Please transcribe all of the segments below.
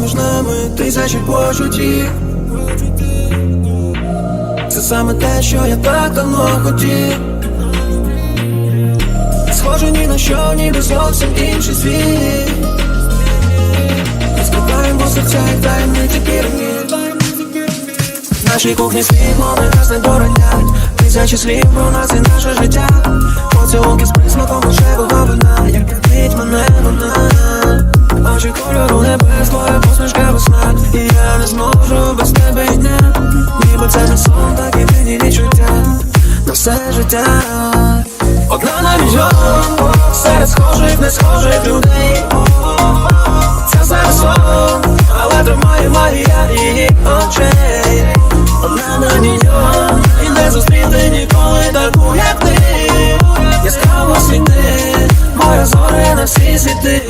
поміж нами тисячі почуттів Це саме те, що я так давно хотів Схоже ні на що, ніби зовсім інший світ Розкриваємо серця, як таємниці пірамід В нашій кухні світло не нас не доронять Тисячі слів про нас і наше життя. Поцілунки з присмаком лишевого все життя. Одна на мільйон Серед схожих, не схожих людей. Це зараз сон, але тримає магія її очей. Одна на мільйон І не зустріти ніколи таку, як ти. Яскраво світи Моя зоря на всі світи.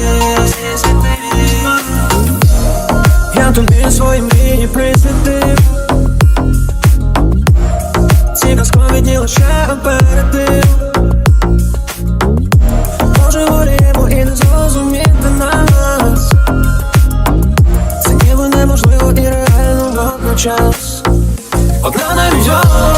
Я тобі свої мрії присвятив лише опередив Може горіємо і не зрозуміти нас. Це ніби неможливо і реально водночас. Одна на мільйон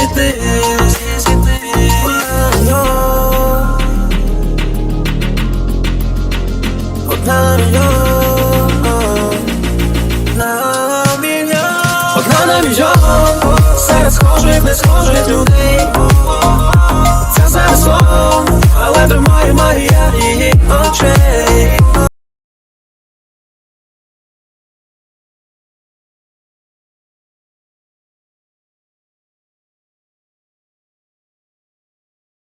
на всі світи Одна на мільйон на мільйон Одна на мільйон Серед схожих, не схожих людей Це